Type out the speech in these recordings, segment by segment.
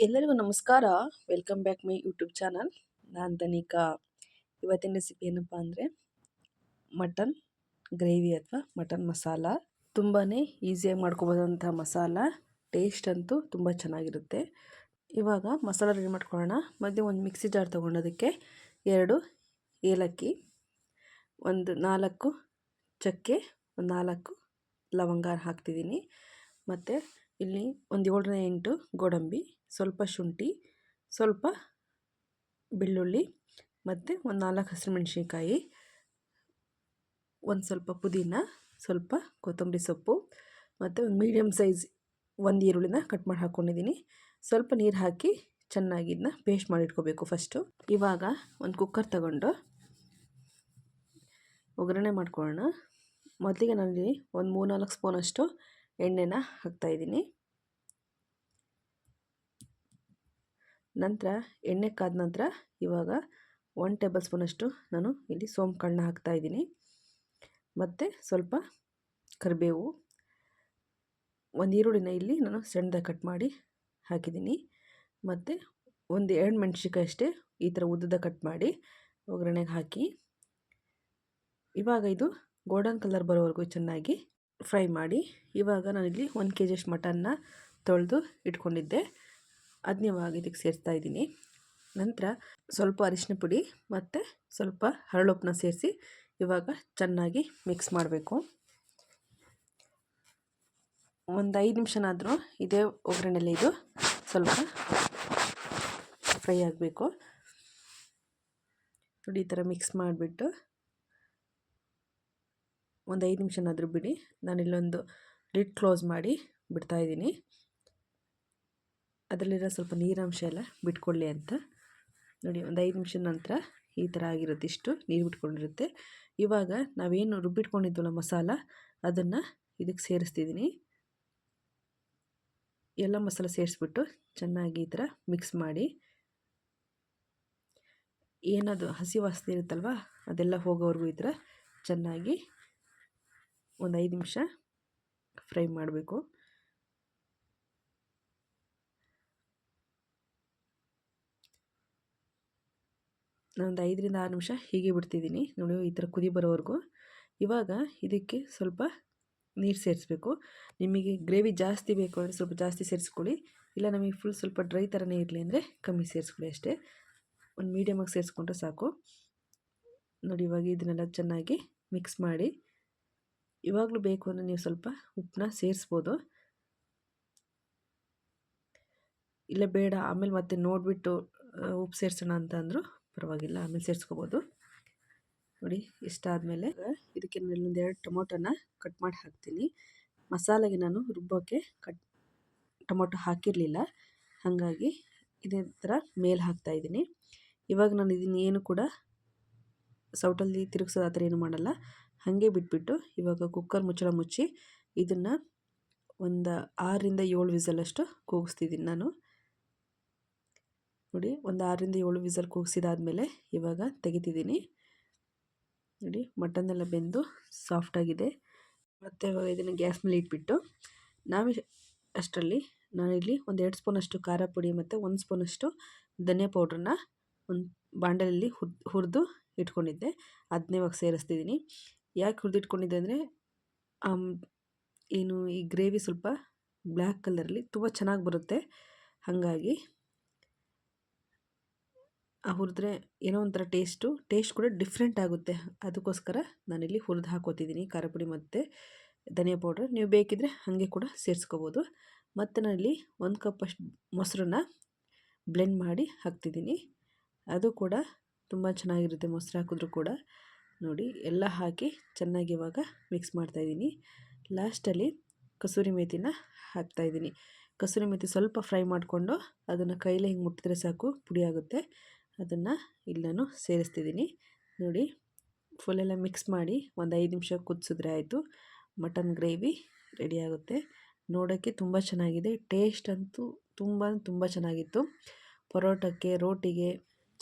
ಎಲ್ಲರಿಗೂ ನಮಸ್ಕಾರ. Welcome back my YouTube channel ನಾನು ತನಿಕಾ ಇವತ್ತಿನ ರೆಸಿಪಿ ಏನಪ್ಪ ಅಂದರೆ ಮಟನ್ ಗ್ರೇವಿ ಅಥವಾ ಮಟನ್ ಮಸಾಲ ತುಂಬಾ ಈಸಿಯಾಗಿ ಮಾಡ್ಕೊಬೋದಂಥ ಮಸಾಲ ಟೇಸ್ಟ್ ಅಂತೂ ತುಂಬ ಚೆನ್ನಾಗಿರುತ್ತೆ. ಇವಾಗ ಮಸಾಲ ರೆಡಿ ಮಾಡ್ಕೊಳ್ಳೋಣ. ಮಧ್ಯೆ ಒಂದು ಮಿಕ್ಸಿ ಜಾರ್ ತೊಗೊಂಡೋದಕ್ಕೆ ಎರಡು ಏಲಕ್ಕಿ, ಒಂದು ನಾಲ್ಕು ಚಕ್ಕೆ, ಒಂದು ನಾಲ್ಕು ಲವಂಗ ಹಾಕ್ತಿದ್ದೀನಿ. ಮತ್ತು ಇಲ್ಲಿ ಒಂದು ಏಳರಿಂದ ಎಂಟು ಗೋಡಂಬಿ, ಸ್ವಲ್ಪ ಶುಂಠಿ, ಸ್ವಲ್ಪ ಬೆಳ್ಳುಳ್ಳಿ ಮತ್ತು ಒಂದು ನಾಲ್ಕು ಹಸಿರು ಮೆಣಸಿನ್ಕಾಯಿ ಒಂದು ಸ್ವಲ್ಪ ಪುದೀನ, ಸ್ವಲ್ಪ ಕೊತ್ತಂಬರಿ ಸೊಪ್ಪು ಮತ್ತು ಒಂದು ಮೀಡಿಯಮ್ ಸೈಜ್ ಒಂದು ಈರುಳ್ಳಿನ ಕಟ್ ಮಾಡಿ ಹಾಕ್ಕೊಂಡಿದ್ದೀನಿ ಸ್ವಲ್ಪ ನೀರು ಹಾಕಿ ಚೆನ್ನಾಗಿ ಇದನ್ನ ಪೇಸ್ಟ್ ಮಾಡಿಟ್ಕೋಬೇಕು ಫಸ್ಟು ಇವಾಗ ಒಂದು ಕುಕ್ಕರ್ ತಗೊಂಡು ಒಗ್ಗರಣೆ ಮಾಡ್ಕೊಳ್ಳೋಣ. ಮೊದಲಿಗೆ ನಾನಿಲ್ಲಿ ಒಂದು ಮೂರು ನಾಲ್ಕು ಸ್ಪೂನಷ್ಟು ಎಣ್ಣೆನ ಹಾಕ್ತಾಯಿದ್ದೀನಿ ನಂತರ ಎಣ್ಣೆ ಕಾದ ನಂತರ ಇವಾಗ ಒನ್ ಟೇಬಲ್ ಸ್ಪೂನಷ್ಟು ನಾನು ಇಲ್ಲಿ ಸೋಂಪು ಹಾಕ್ತಾ ಇದ್ದೀನಿ. ಮತ್ತು ಸ್ವಲ್ಪ ಕರಿಬೇವು, ಒಂದು ಈರುಳ್ಳಿನ ಇಲ್ಲಿ ನಾನು ಸಣ್ಣದ ಕಟ್ ಮಾಡಿ ಹಾಕಿದ್ದೀನಿ. ಮತ್ತು ಒಂದು ಎರಡು ಮೆಣಸಿನ್ಕಾಯಿ ಅಷ್ಟೇ ಈ ಥರ ಉದ್ದದ ಕಟ್ ಮಾಡಿ ಒಗ್ಗರಣೆಗೆ ಹಾಕಿ. ಇವಾಗ ಇದು ಗೋಲ್ಡನ್ ಕಲರ್ ಬರೋವರೆಗೂ ಚೆನ್ನಾಗಿ ಫ್ರೈ ಮಾಡಿ ಇವಾಗ ನಾನಿಲ್ಲಿ ಒಂದು ಕೆ ಜಿಯಷ್ಟು ಮಟನ್ನ ತೊಳೆದು ಇಟ್ಕೊಂಡಿದ್ದೆ. ಅದನ್ನ ಇವಾಗ ಇದಕ್ಕೆ ಸೇರಿಸ್ತಾ ಇದ್ದೀನಿ. ನಂತರ ಸ್ವಲ್ಪ ಅರಿಶಿನ ಪುಡಿ ಮತ್ತು ಸ್ವಲ್ಪ ಹರಳುಪ್ಪನ್ನ ಸೇರಿಸಿ ಇವಾಗ ಚೆನ್ನಾಗಿ ಮಿಕ್ಸ್ ಮಾಡಬೇಕು. ಒಂದು ಐದು ನಿಮಿಷನಾದರೂ ಇದೇ ಒಗ್ಗರಣೆಯಲ್ಲಿ ಇದು ಸ್ವಲ್ಪ ಫ್ರೈ ಆಗಬೇಕು. ನೋಡಿ ಈ ಥರ ಮಿಕ್ಸ್ ಮಾಡಿಬಿಟ್ಟು ಒಂದು ಐದು ನಿಮಿಷನಾದರೂ ಬಿಡಿ. ನಾನು ಇಲ್ಲೊಂದು ಲಿಡ್ ಕ್ಲೋಸ್ ಮಾಡಿ ಬಿಡ್ತಾಯಿದ್ದೀನಿ ಅದರಲ್ಲಿರೋ ಸ್ವಲ್ಪ ನೀರಾಂಶ ಎಲ್ಲ ಬಿಟ್ಕೊಳ್ಳಿ ಅಂತ. ನೋಡಿ, ಒಂದು ಐದು ನಿಮಿಷದ ನಂತರ ಈ ಥರ ಆಗಿರುತ್ತೆ ಇಷ್ಟು ನೀರು ಬಿಟ್ಕೊಂಡಿರುತ್ತೆ. ಇವಾಗ ನಾವೇನು ರುಬ್ಬಿಟ್ಕೊಂಡಿದ್ವಲ್ಲ ಮಸಾಲ, ಅದನ್ನು ಇದಕ್ಕೆ ಸೇರಿಸ್ತಿದ್ದೀನಿ. ಎಲ್ಲ ಮಸಾಲ ಸೇರಿಸ್ಬಿಟ್ಟು ಚೆನ್ನಾಗಿ ಈ ಥರ ಮಿಕ್ಸ್ ಮಾಡಿ. ಏನದು ಹಸಿ ವಾಸನೆ ಇರುತ್ತಲ್ವ, ಅದೆಲ್ಲ ಹೋಗೋವರೆಗೂ ಈ ಥರ ಚೆನ್ನಾಗಿ ಒಂದು ಐದು ನಿಮಿಷ ಫ್ರೈ ಮಾಡಬೇಕು. ನಾನೊಂದು ಐದರಿಂದ ಆರು ನಿಮಿಷ ಹೀಗೆ ಬಿಡ್ತಿದ್ದೀನಿ. ನೋಡಿ, ಈ ಥರ ಕುದಿ ಬರೋವರೆಗೂ. ಇವಾಗ ಇದಕ್ಕೆ ಸ್ವಲ್ಪ ನೀರು ಸೇರಿಸ್ಬೇಕು. ನಿಮಗೆ ಗ್ರೇವಿ ಜಾಸ್ತಿ ಬೇಕು ಅಂದರೆ ಸ್ವಲ್ಪ ಜಾಸ್ತಿ ಸೇರಿಸ್ಕೊಳ್ಳಿ. ಇಲ್ಲ ನಮಗೆ ಫುಲ್ ಸ್ವಲ್ಪ ಡ್ರೈ ಥರನೇ ಇರಲಿ ಅಂದರೆ ಕಮ್ಮಿ ಸೇರಿಸ್ಕೊಳ್ಳಿ ಅಷ್ಟೇ. ಒಂದು ಮೀಡಿಯಮಾಗಿ ಸೇರಿಸ್ಕೊಂಡ್ರೆ ಸಾಕು. ನೋಡಿ, ಇವಾಗ ಇದನ್ನೆಲ್ಲ ಚೆನ್ನಾಗಿ ಮಿಕ್ಸ್ ಮಾಡಿ ಇವಾಗಲೂ ಬೇಕು ಅಂದರೆ ನೀವು ಸ್ವಲ್ಪ ಉಪ್ಪನ್ನ ಸೇರಿಸ್ಬೋದು. ಇಲ್ಲ ಬೇಡ, ಆಮೇಲೆ ಮತ್ತೆ ನೋಡಿಬಿಟ್ಟು ಉಪ್ಪು ಸೇರಿಸೋಣ ಅಂತ ಅಂದರು ಪರವಾಗಿಲ್ಲ, ಆಮೇಲೆ ಸೇರಿಸ್ಕೋಬೋದು. ನೋಡಿ ಇಷ್ಟಾದಮೇಲೆ ಇದಕ್ಕೆ ಒಂದು ಎರಡು ಟೊಮೊಟೊನ ಕಟ್ ಮಾಡಿ ಹಾಕ್ತೀನಿ. ಮಸಾಲೆಗೆ ನಾನು ರುಬ್ಬೋಕ್ಕೆ ಕಟ್, ಟೊಮೊಟೊ ಹಾಕಿರಲಿಲ್ಲ. ಹಾಗಾಗಿ ಇದೇ ಥರ ಮೇಲೆ ಹಾಕ್ತಾಯಿದ್ದೀನಿ ಇವಾಗ ನಾನು ಇದನ್ನ ಏನು ಕೂಡ ಸೌಟಲ್ಲಿ ತಿರುಗಿಸೋದು ಆ ಥರ ಏನು ಮಾಡಲ್ಲ. ಹಾಗೆ ಬಿಟ್ಬಿಟ್ಟು ಇವಾಗ ಕುಕ್ಕರ್ ಮುಚ್ಚಳ ಮುಚ್ಚಿ ಇದನ್ನು ಒಂದು ಆರರಿಂದ ಏಳು ವಿಸಲಷ್ಟು ಕೂಗಿಸ್ತಿದ್ದೀನಿ ನಾನು. ನೋಡಿ, ಒಂದು ಆರರಿಂದ ಏಳು ವಿಸಲ್ ಕೂಗಿಸಿದಾದ್ಮೇಲೆ ಇವಾಗ ತೆಗಿತಿದ್ದೀನಿ. ನೋಡಿ, ಮಟನ್ನೆಲ್ಲ ಬೆಂದು ಸಾಫ್ಟಾಗಿದೆ ಮತ್ತು ಇವಾಗ ಇದನ್ನು ಗ್ಯಾಸ್ ಮೇಲೆ ಇಟ್ಬಿಟ್ಟು ನಾವು ಅಷ್ಟರಲ್ಲಿ ನಾನಿಲ್ಲಿ ಒಂದು ಎರಡು ಸ್ಪೂನಷ್ಟು ಖಾರ ಪುಡಿ ಮತ್ತು ಒಂದು ಸ್ಪೂನಷ್ಟು ಧನಿಯಾ ಪೌಡ್ರನ್ನ ಒಂದು ಬಾಂಡಲಲ್ಲಿ ಹುರ್ ಹುರಿದು ಇಟ್ಕೊಂಡಿದ್ದೆ. ಅದನ್ನೇ ಇವಾಗ ಸೇರಿಸ್ತಿದ್ದೀನಿ. ಯಾಕೆ ಹುರಿದಿಟ್ಕೊಂಡಿದ್ದೆ ಅಂದರೆ ಏನು ಈ ಗ್ರೇವಿ ಸ್ವಲ್ಪ ಬ್ಲ್ಯಾಕ್ ಕಲರಲ್ಲಿ ತುಂಬ ಚೆನ್ನಾಗಿ ಬರುತ್ತೆ. ಹಾಗಾಗಿ ಹುರಿದ್ರೆ ಏನೋ ಒಂಥರ ಟೇಸ್ಟು, ಟೇಸ್ಟ್ ಕೂಡ ಡಿಫ್ರೆಂಟ್ ಆಗುತ್ತೆ. ಅದಕ್ಕೋಸ್ಕರ ನಾನಿಲ್ಲಿ ಹುರಿದು ಹಾಕೋತಿದ್ದೀನಿ ಖಾರ ಪುಡಿ ಮತ್ತು ಧನಿಯಾ ಪೌಡ್ರ್. ನೀವು ಬೇಕಿದ್ದರೆ ಹಾಗೆ ಕೂಡ ಸೇರಿಸ್ಕೋಬೋದು. ಮತ್ತು ನಾನಿಲ್ಲಿ ಒಂದು ಕಪ್ಪಷ್ಟು ಮೊಸರನ್ನ ಬ್ಲೆಂಡ್ ಮಾಡಿ ಹಾಕ್ತಿದ್ದೀನಿ ಅದು ಕೂಡ ತುಂಬ ಚೆನ್ನಾಗಿರುತ್ತೆ ಮೊಸರು ಹಾಕಿದ್ರೂ ಕೂಡ. ನೋಡಿ, ಎಲ್ಲ ಹಾಕಿ ಚೆನ್ನಾಗಿ ಇವಾಗ ಮಿಕ್ಸ್ ಮಾಡ್ತಾಯಿದ್ದೀನಿ ಲಾಸ್ಟಲ್ಲಿ ಕಸೂರಿ ಮೇಥಿನ ಹಾಕ್ತಾಯಿದ್ದೀನಿ ಕಸೂರಿ ಮೇಥಿ ಸ್ವಲ್ಪ ಫ್ರೈ ಮಾಡಿಕೊಂಡು ಅದನ್ನು ಕೈಲಿ ಹಿಂಗೆ ಮುಟ್ಟಿದ್ರೆ ಸಾಕು, ಪುಡಿ ಆಗುತ್ತೆ. ಅದನ್ನು ಇಲ್ಲಿ ನಾನು ಸೇರಿಸ್ತಿದ್ದೀನಿ. ನೋಡಿ ಫುಲ್ಲೆಲ್ಲ ಮಿಕ್ಸ್ ಮಾಡಿ ಒಂದು ಐದು ನಿಮಿಷ ಕುದಿಸಿದ್ರೆ ಆಯಿತು. ಮಟನ್ ಗ್ರೇವಿ ರೆಡಿ ಆಗುತ್ತೆ. ನೋಡೋಕ್ಕೆ ತುಂಬ ಚೆನ್ನಾಗಿದೆ. ಟೇಸ್ಟ್ ಅಂತೂ ತುಂಬ ತುಂಬ ಚೆನ್ನಾಗಿತ್ತು. ಪರೋಟಕ್ಕೆ, ರೋಟಿಗೆ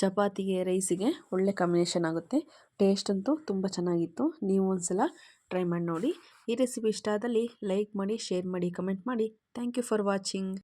ಚಪಾತಿಗೆ ರೈಸಿಗೆ ಒಳ್ಳೆ ಕಾಂಬಿನೇಷನ್ ಆಗುತ್ತೆ. ಟೇಸ್ಟ್ ಅಂತೂ ತುಂಬ ಚೆನ್ನಾಗಿತ್ತು. ನೀವು ಒಂದ್ಸಲ ಟ್ರೈ ಮಾಡಿ ನೋಡಿ. ಈ ರೆಸಿಪಿ ಇಷ್ಟ ಆದಲ್ಲಿ ಲೈಕ್ ಮಾಡಿ ಶೇರ್ ಮಾಡಿ ಕಮೆಂಟ್ ಮಾಡಿ. Thank you for watching